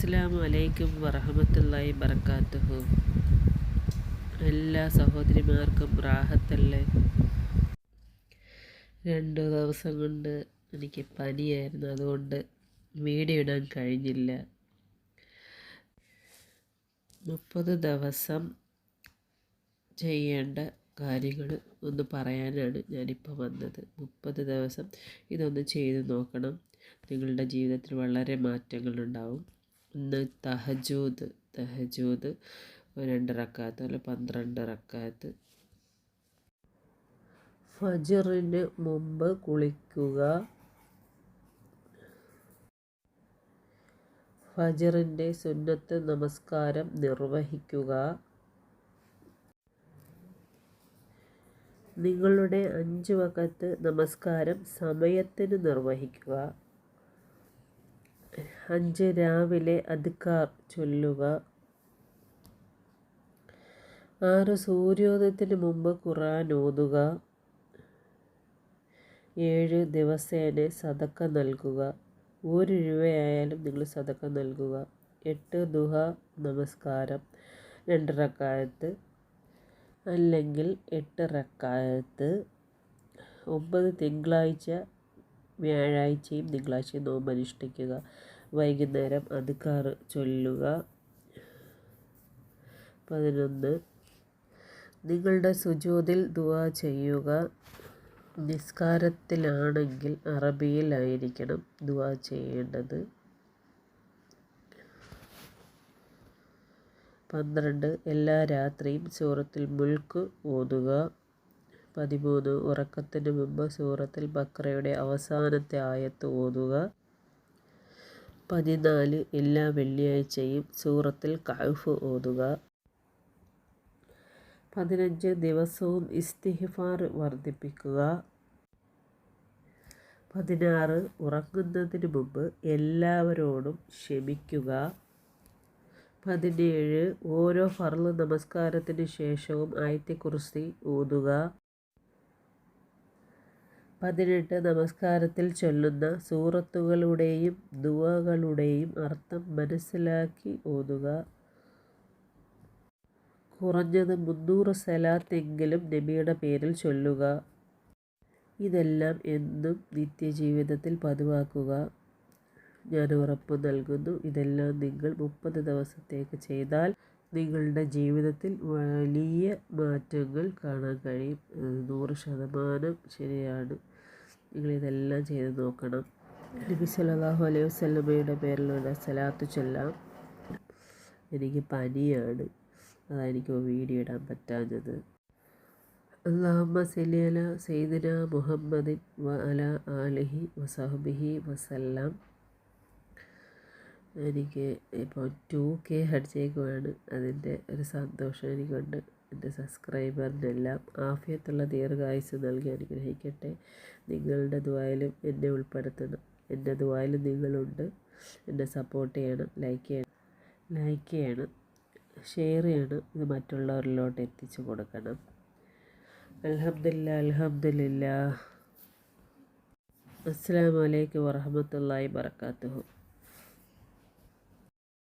അസ്സാം വലൈക്കും വറഹമത്തല്ലായി ബർക്കാത്തുഹു എല്ലാ സഹോദരിമാർക്കും റാഹത്തല്ലേ? രണ്ട് ദിവസം കൊണ്ട് എനിക്ക് പനിയായിരുന്നു. അതുകൊണ്ട് വീഡിയോ ഇടാൻ കഴിഞ്ഞില്ല. മുപ്പത് ദിവസം ചെയ്യേണ്ട കാര്യങ്ങൾ ഒന്ന് പറയാനാണ് ഞാനിപ്പോൾ വന്നത്. മുപ്പത് ദിവസം ഇതൊന്ന് ചെയ്ത് നോക്കണം. നിങ്ങളുടെ ജീവിതത്തിൽ വളരെ മാറ്റങ്ങളുണ്ടാവും. ഇന്ന് തഹജൂദ് തഹജൂദ് രണ്ട് റക്കാത്ത് അല്ല പന്ത്രണ്ട് റക്കാത്ത്. ഫജറിന് മുമ്പ് കുളിക്കുക. ഫജറിന്റെ സുന്നത്ത് നമസ്കാരം നിർവഹിക്കുക. നിങ്ങളുടെ അഞ്ച് വകത്ത് നമസ്കാരം സമയത്തിന് നിർവഹിക്കുക. അഞ്ച് രാവിലെ അധികാർ ചൊല്ലുക. ആറ് സൂര്യോദയത്തിന് മുമ്പ് ഖുറാൻ ഓതുക. ഏഴ് ദിവസേന സതക്ക നൽകുക. ഒരു രൂപയായാലും നിങ്ങൾ സതക്ക നൽകുക. എട്ട് ദുഹ നമസ്കാരം രണ്ട് റക്കായത്ത്. അല്ലെങ്കിൽ എട്ട് റക്കായത്ത്. ഒമ്പത് തിങ്കളാഴ്ച വ്യാഴാഴ്ചയും തിങ്കളാഴ്ചയും നോമ്പ് അനുഷ്ഠിക്കുക വൈകുന്നേരം അതുക്കാർ ചൊല്ലുക. പതിനൊന്ന്. നിങ്ങളുടെ സുജൂതിൽ ദുവാ ചെയ്യുക. നിസ്കാരത്തിലാണെങ്കിൽ അറബിയിലായിരിക്കണം ദുവാ ചെയ്യേണ്ടത്. പന്ത്രണ്ട്. എല്ലാ രാത്രിയും സൂറത്തിൽ മുൽക്ക് ഓതുക. പതിമൂന്ന് ഉറക്കത്തിന് മുമ്പ് സൂറത്തിൽ ബക്രയുടെ അവസാനത്തെ ആയത്ത് ഓതുക. പതിനാല് എല്ലാ വെള്ളിയാഴ്ചയും സൂറത്തിൽ കഹഫ് ഓതുക. പതിനഞ്ച് ദിവസവും ഇസ്തിഹിഫാർ വർദ്ധിപ്പിക്കുക. പതിനാറ് ഉറങ്ങുന്നതിന് മുമ്പ് എല്ലാവരോടും ക്ഷമിക്കുക. പതിനേഴ് ഓരോ ഫർൾ നമസ്കാരത്തിന് ശേഷവും ആയത്തെക്കുറിച്ച് ഓതുക. പതിനെട്ട് നമസ്കാരത്തിൽ ചൊല്ലുന്ന സൂറത്തുകളുടെയും ദുവകളുടെയും അർത്ഥം മനസ്സിലാക്കി ഓതുക. കുറഞ്ഞത് മുന്നൂറ് സലാത്തെങ്കിലും നബിയുടെ പേരിൽ ചൊല്ലുക. ഇതെല്ലാം എന്നും നിത്യജീവിതത്തിൽ പതിവാക്കുക. ഞാൻ ഉറപ്പ് നൽകുന്നു ഇതെല്ലാം നിങ്ങൾ മുപ്പത് ദിവസത്തേക്ക് ചെയ്താൽ നിങ്ങളുടെ ജീവിതത്തിൽ വലിയ മാറ്റങ്ങൾ കാണാൻ കഴിയും. നൂറ് ശതമാനം ശരിയാണ്. നിങ്ങളിതെല്ലാം ചെയ്ത് നോക്കണം. നബി സല്ലല്ലാഹു അലൈഹി വസല്ലമയുടെ പേരിലുള്ള സലാത്ത് ചൊല്ലാം. എനിക്ക് പനിയാണ്. അതായിരിക്കും വീഡിയോ ഇടാൻ പറ്റാഞ്ഞത്. അള്ളാഹമ്മ സലിയല സൈദിന മുഹമ്മദിൻ വ അല ആലിഹി വസഹബിഹി വസല്ലാം. എനിക്ക് ഇപ്പോൾ ടു കെ അടിച്ചേക്കുവാണ്. അതിന്റെ ഒരു സന്തോഷം എനിക്കുണ്ട്. എന്റെ സബ്സ്ക്രൈബറിനെല്ലാം ആഫിയത്തുള്ള ദീർഘായുസ് നൽകി അനുഗ്രഹിക്കട്ടെ. നിങ്ങളുടെ ദ്വായിലും എന്നെ ഉൾപ്പെടുത്തണം. എന്റെ ദ്വായിലും നിങ്ങളുണ്ട്. എന്നെ സപ്പോർട്ട് ചെയ്യണം. ലൈക്ക് ചെയ്യണം. ലൈക്ക് ചെയ്യണം. ഷെയർ ചെയ്യണം. ഇത് മറ്റുള്ളവരിലോട്ട് എത്തിച്ചു കൊടുക്കണം. അലഹമില്ല അലഹമില്ല അസ്സാം വലൈക്കും വറഹമത്തല്ലാഹി വർക്കാത്തുഹു